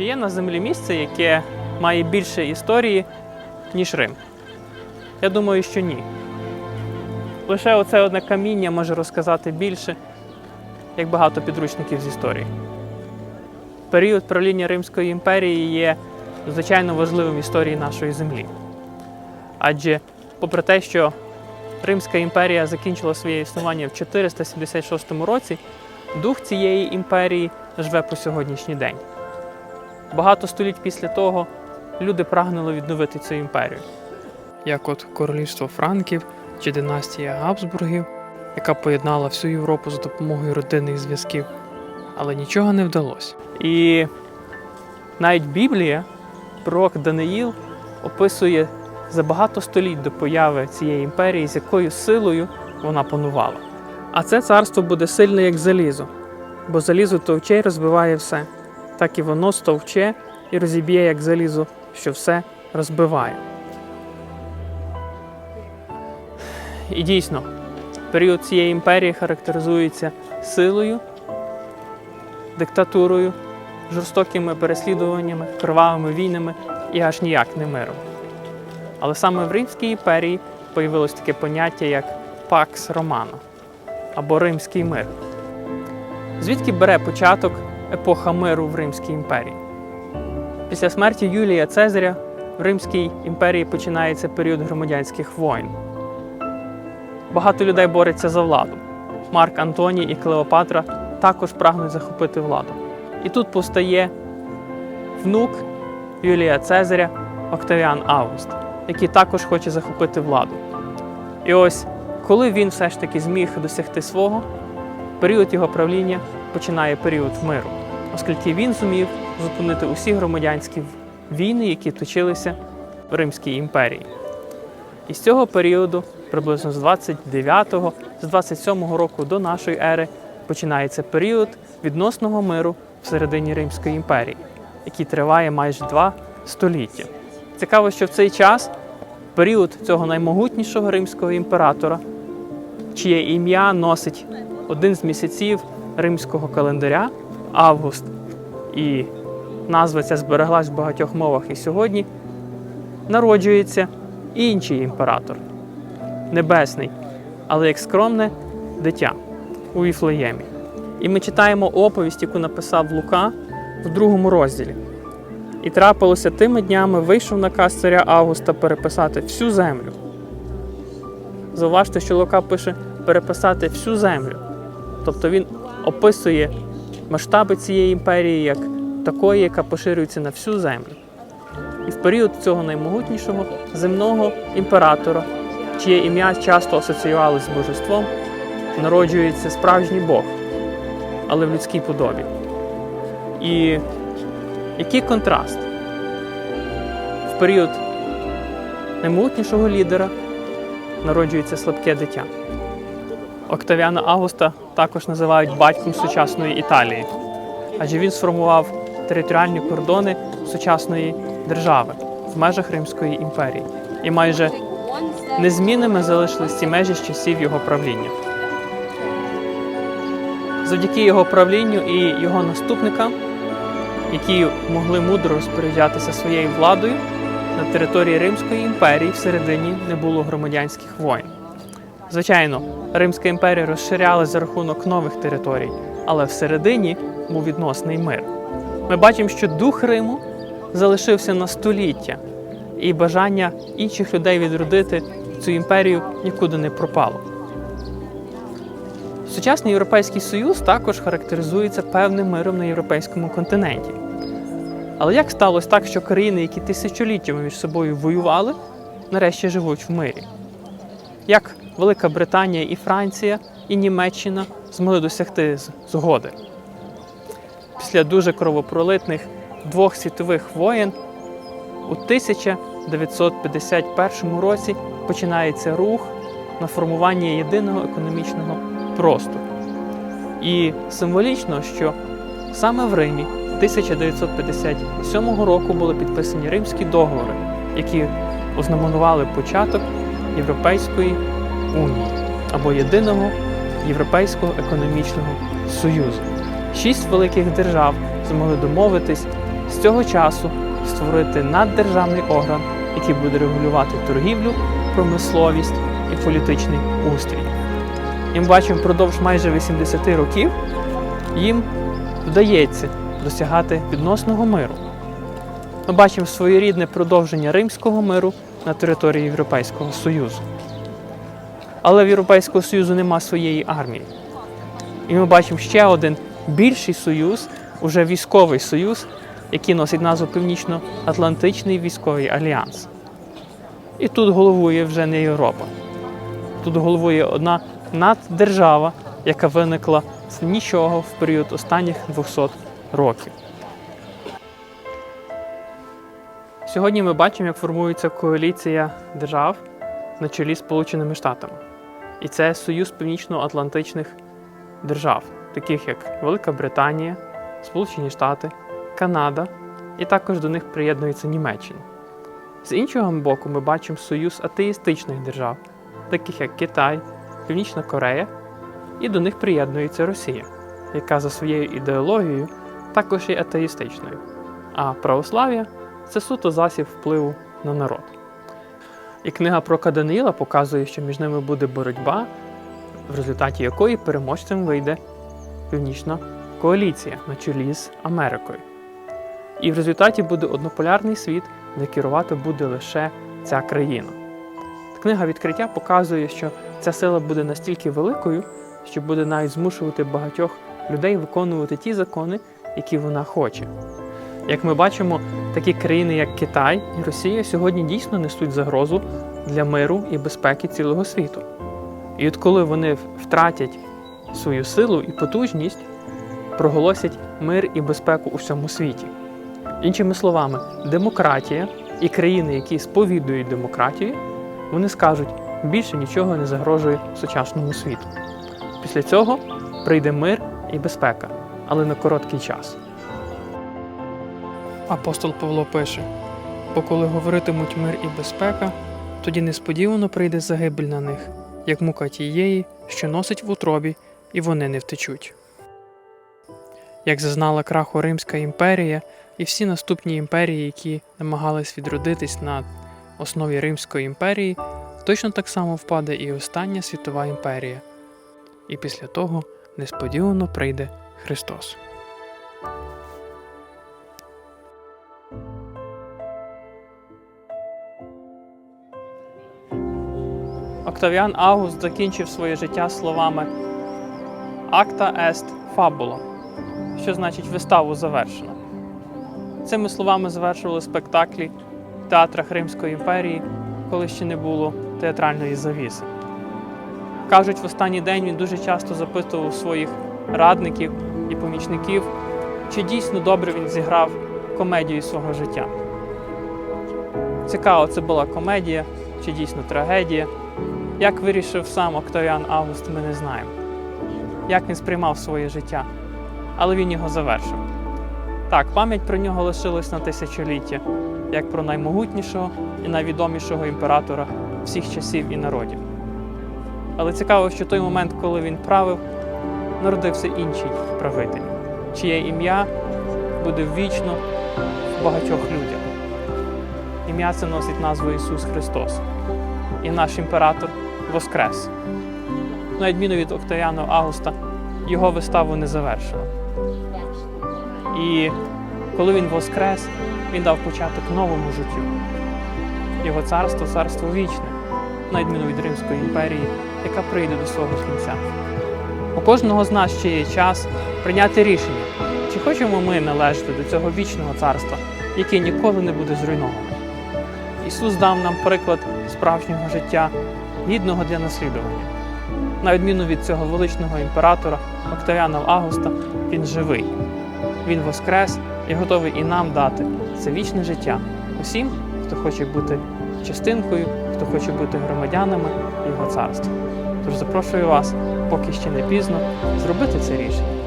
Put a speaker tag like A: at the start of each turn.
A: Чи є на землі місце, яке має більше історії, ніж Рим? Я думаю, що ні. Лише оце одне каміння може розказати більше, як багато підручників з історії. Період правління Римської імперії є звичайно важливим в історії нашої землі. Адже, попри те, що Римська імперія закінчила своє існування в 476 році, дух цієї імперії живе по сьогоднішній день. Багато століть після того люди прагнули відновити цю імперію. Як от королівство Франків чи династія Габсбургів, яка поєднала всю Європу за допомогою родинних зв'язків, але нічого не вдалося. І навіть Біблія, пророк Даниїл описує за багато століть до появи цієї імперії, з якою силою вона панувала. А це царство буде сильне, як залізо, бо залізо товче й розбиває все, так і воно стовче і розіб'є, як залізо, що все розбиває. І дійсно, період цієї імперії характеризується силою, диктатурою, жорстокими переслідуваннями, кривавими війнами і аж ніяк не миром. Але саме в Римській імперії появилось таке поняття як Пакс Романа або Римський мир. Звідки бере початок епоха миру в Римській імперії? Після смерті Юлія Цезаря в Римській імперії починається період громадянських воїн. Багато людей бореться за владу. Марк Антоній і Клеопатра також прагнуть захопити владу. І тут постає внук Юлія Цезаря Октавіан Август, який також хоче захопити владу. І ось, коли він все ж таки зміг досягти свого, період його правління починає період миру, оскільки він зумів зупинити усі громадянські війни, які точилися в Римській імперії. І з цього періоду, приблизно з 29-го, з 27-го року до нашої ери, починається період відносного миру всередині Римської імперії, який триває майже два століття. Цікаво, що в цей час період цього наймогутнішого римського імператора, чиє ім'я носить один з місяців римського календаря Август, і назва ця збереглась в багатьох мовах і сьогодні, народжується інший імператор, небесний, але як скромне дитя у Віфлеємі. І ми читаємо оповість, яку написав Лука в другому розділі. І трапилося тими днями вийшов наказ царя Августа переписати всю землю. Зауважте, що Лука пише переписати всю землю. Тобто він описує масштаби цієї імперії як такої, яка поширюється на всю землю. І в період цього наймогутнішого земного імператора, чиє ім'я часто асоціювалося з божеством, народжується справжній Бог, але в людській подобі. І який контраст? В період наймогутнішого лідера народжується слабке дитя. Октавіана Августа також називають батьком сучасної Італії, адже він сформував територіальні кордони сучасної держави в межах Римської імперії. І майже незмінними залишились ці межі з часів його правління. Завдяки його правлінню і його наступникам, які могли мудро розпоряджатися своєю владою, на території Римської імперії всередині не було громадянських воїн. Звичайно, Римська імперія розширялась за рахунок нових територій, але всередині був відносний мир. Ми бачимо, що дух Риму залишився на століття, і бажання інших людей відродити цю імперію нікуди не пропало. Сучасний Європейський Союз також характеризується певним миром на європейському континенті. Але як сталося так, що країни, які тисячоліттями між собою воювали, нарешті живуть в мирі? Як Велика Британія і Франція і Німеччина змогли досягти згоди? Після дуже кровопролитних двох світових воєн у 1951 році починається рух на формування єдиного економічного простору. І символічно, що саме в Римі 1957 року були підписані римські договори, які ознаменували початок Європейської унії або єдиного Європейського економічного союзу. Шість великих держав змогли домовитись з цього часу створити наддержавний орган, який буде регулювати торгівлю, промисловість і політичний устрій. І ми бачимо, впродовж майже 80 років їм вдається досягати відносного миру. Ми бачимо своєрідне продовження римського миру на території Європейського Союзу. Але в Європейського Союзу нема своєї армії. І ми бачимо ще один більший союз, уже військовий союз, який носить назву Північно-Атлантичний військовий альянс. І тут головує вже не Європа. Тут головує одна наддержава, яка виникла з нічого в період останніх 200 років. Сьогодні ми бачимо, як формується коаліція держав на чолі з Сполученими Штатами. І це союз північно-атлантичних держав, таких як Велика Британія, Сполучені Штати, Канада, і також до них приєднується Німеччина. З іншого боку, ми бачимо союз атеїстичних держав, таких як Китай, Північна Корея, і до них приєднується Росія, яка за своєю ідеологією також є атеїстичною. А православ'я це суто засіб впливу на народ. І книга про Даниїла показує, що між ними буде боротьба, в результаті якої переможцем вийде північна коаліція на чолі з Америкою. І в результаті буде однополярний світ, де керувати буде лише ця країна. Книга відкриття показує, що ця сила буде настільки великою, що буде навіть змушувати багатьох людей виконувати ті закони, які вона хоче. Як ми бачимо, такі країни, як Китай і Росія, сьогодні дійсно несуть загрозу для миру і безпеки цілого світу. І от коли вони втратять свою силу і потужність, проголосять мир і безпеку у всьому світі. Іншими словами, демократія і країни, які сповідують демократію, вони скажуть, більше нічого не загрожує сучасному світу. Після цього прийде мир і безпека, але на короткий час. Апостол Павло пише: бо коли говоритимуть мир і безпека, тоді несподівано прийде загибель на них, як мука тієї, що носить в утробі, і вони не втечуть. Як зазнала краху Римська імперія і всі наступні імперії, які намагались відродитись на основі Римської імперії, точно так само впаде і остання світова імперія. І після того несподівано прийде Христос. Октавіан Август закінчив своє життя словами Акта ест фабула, що значить виставу завершено. Цими словами завершували спектаклі в театрах Римської імперії, коли ще не було театральної завіси. Кажуть, в останній день він дуже часто запитував своїх радників і помічників, чи дійсно добре він зіграв комедію свого життя. Цікаво, це була комедія чи дійсно трагедія. Як вирішив сам Октавіан Август, ми не знаємо. Як він сприймав своє життя, але він його завершив. Так, пам'ять про нього лишилась на тисячоліття, як про наймогутнішого і найвідомішого імператора всіх часів і народів. Але цікаво, що той момент, коли він правив, народився інший правитель, чиє ім'я буде вічно в багатьох людях. Ім'я це носить назву Ісус Христос. І наш імператор Воскрес. На відміну від Октавіану Августа, його виставу не завершено. І коли він воскрес, він дав початок новому життю. Його царство царство вічне, на відміну від Римської імперії, яка прийде до свого кінця. У кожного з нас ще є час прийняти рішення, чи хочемо ми належати до цього вічного царства, яке ніколи не буде зруйноване. Ісус дав нам приклад справжнього життя, гідного для наслідування. На відміну від цього величного імператора Октавіана Августа, він живий. Він воскрес і готовий і нам дати це вічне життя усім, хто хоче бути частинкою, хто хоче бути громадянами Його царства. Тож запрошую вас, поки ще не пізно, зробити це рішення.